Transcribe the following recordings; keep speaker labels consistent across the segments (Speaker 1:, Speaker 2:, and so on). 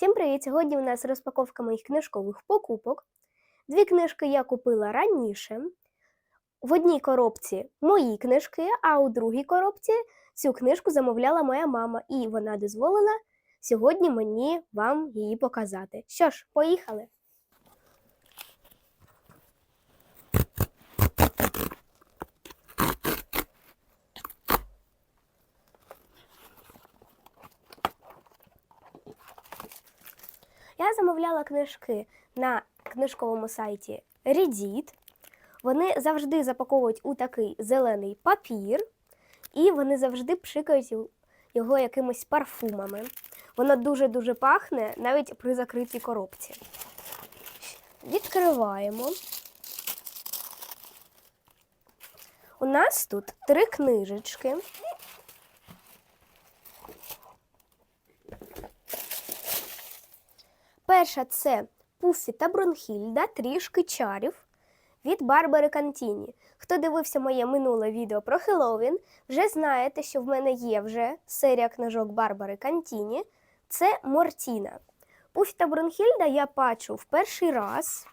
Speaker 1: Всім привіт! Сьогодні у нас розпаковка моїх книжкових покупок. Дві книжки я купила раніше. В одній коробці мої книжки, а у другій коробці цю книжку замовляла моя мама, і вона дозволила сьогодні мені вам її показати. Що ж, поїхали! Я замовляла книжки на книжковому сайті Reddit. Вони завжди запаковують у такий зелений папір, і вони завжди пшикають його якимись парфумами. Воно дуже-дуже пахне навіть при закритій коробці. Відкриваємо. У нас тут три книжечки. Перша це Пуффі та Бронхільда трішки чарів від Барбари Кантіні. Хто дивився моє минуле відео про Хеллоуін, вже знаєте, що в мене є вже серія книжок Барбари Кантіні. Це Мортіна. Пуффі та Бронхільда я бачу в перший раз.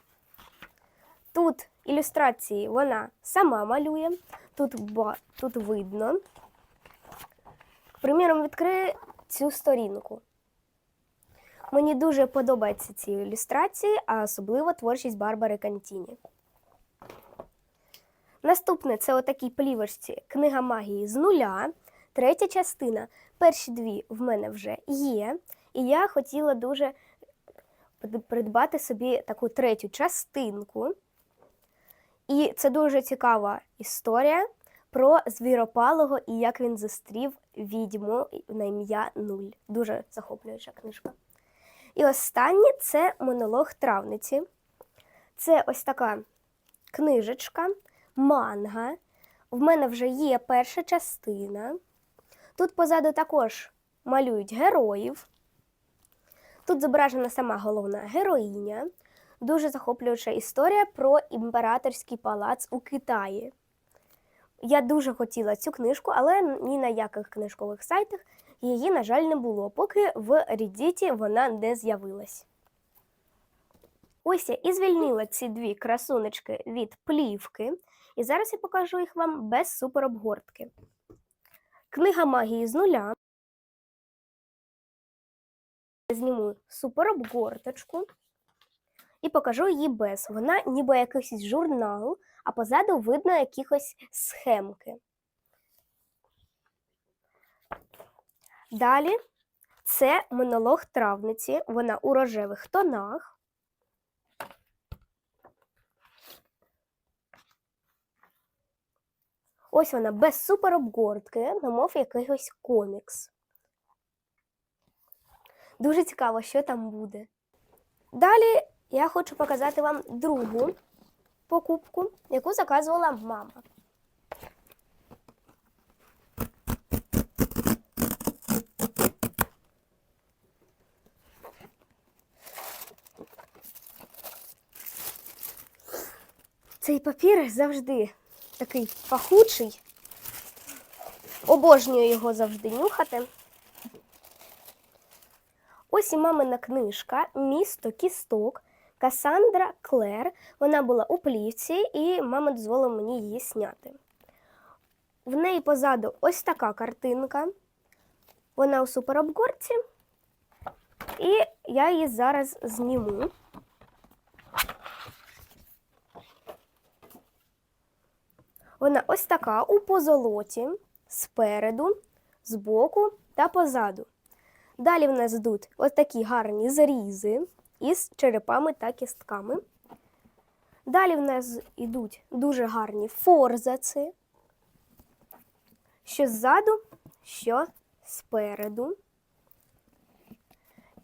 Speaker 1: Тут ілюстрації вона сама малює, тут, ба- тут видно. Приміром, відкрию цю сторінку. Мені дуже подобаються ці ілюстрації, а особливо творчість Барбари Кантіні. Наступне це отакій плівочці Книга магії з нуля. Третя частина. Перші дві в мене вже є. І я хотіла дуже придбати собі таку третю частинку. І це дуже цікава історія про звіропалого і як він зустрів відьму на ім'я Нуль. Дуже захоплююча книжка. І останнє це монолог травниці. Це ось така книжечка, манга. В мене вже є перша частина. Тут позаду також малюють героїв. Тут зображена сама головна героїня. Дуже захоплююча історія про імператорський палац у Китаї. Я дуже хотіла цю книжку, але ні на яких книжкових сайтах її, на жаль, не було, поки в Reddit вона не з'явилась. Ось я і звільнила ці дві красунечки від плівки, і зараз я покажу їх вам без суперобгортки. Книга магії з нуля. Зніму суперобгорточку і покажу її без. Вона ніби якийсь журнал, а позаду видно якихось схемки. Далі це монолог травниці. Вона у рожевих тонах. Ось вона без суперобгортки, намов якийсь комікс. Дуже цікаво, що там буде. Далі я хочу показати вам другу покупку, яку заказувала мама. Цей папір завжди такий пахучий. Обожнюю його завжди нюхати. Ось і мамина книжка Місто кісток Касандра Клер. Вона була у плівці, і мама дозволила мені її зняти. В неї позаду ось така картинка. Вона у суперобгорці. І я її зараз зніму. Вона ось така у позолоті, спереду, збоку та позаду. Далі в нас йдуть ось такі гарні зарізи із черепами та кістками. Далі в нас йдуть дуже гарні форзаци, що ззаду, що спереду.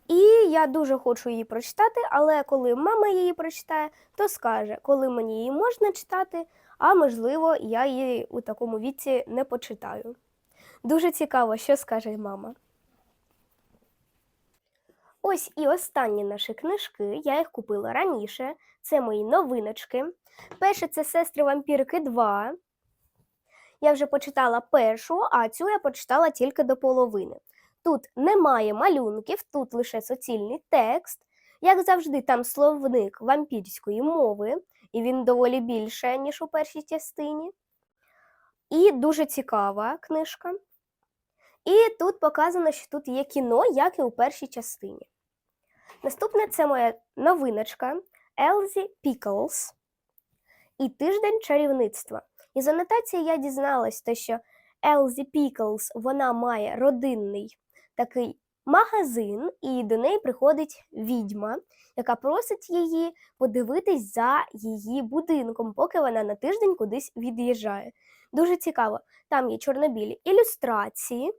Speaker 1: І я дуже хочу її прочитати, але коли мама її прочитає, то скаже, коли мені її можна читати, а можливо, я її у такому віці не почитаю. Дуже цікаво, що скаже мама. Ось і останні наші книжки. Я їх купила раніше. Це мої новиночки. Перше це Сестри Вампірки 2. Я вже почитала першу, а цю я почитала тільки до половини. Тут немає малюнків, тут лише суцільний текст. Як завжди, там словник вампірської мови, і він доволі більше, ніж у першій частині. І дуже цікава книжка. І тут показано, що тут є кіно, як і у першій частині. Наступне це моя новиночка Елзі Піклс і тиждень чарівництва. Із анотації я дізналась, що Елзі Піклс вона має родинний такий магазин, і до неї приходить відьма, яка просить її подивитись за її будинком, поки вона на тиждень кудись від'їжджає. Дуже цікаво. Там є чорнобілі ілюстрації.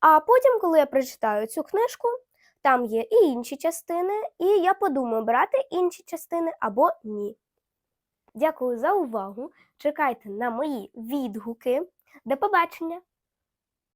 Speaker 1: А потім, коли я прочитаю цю книжку, там є і інші частини, і я подумаю, брати інші частини або ні. Дякую за увагу. Чекайте на мої відгуки. До побачення!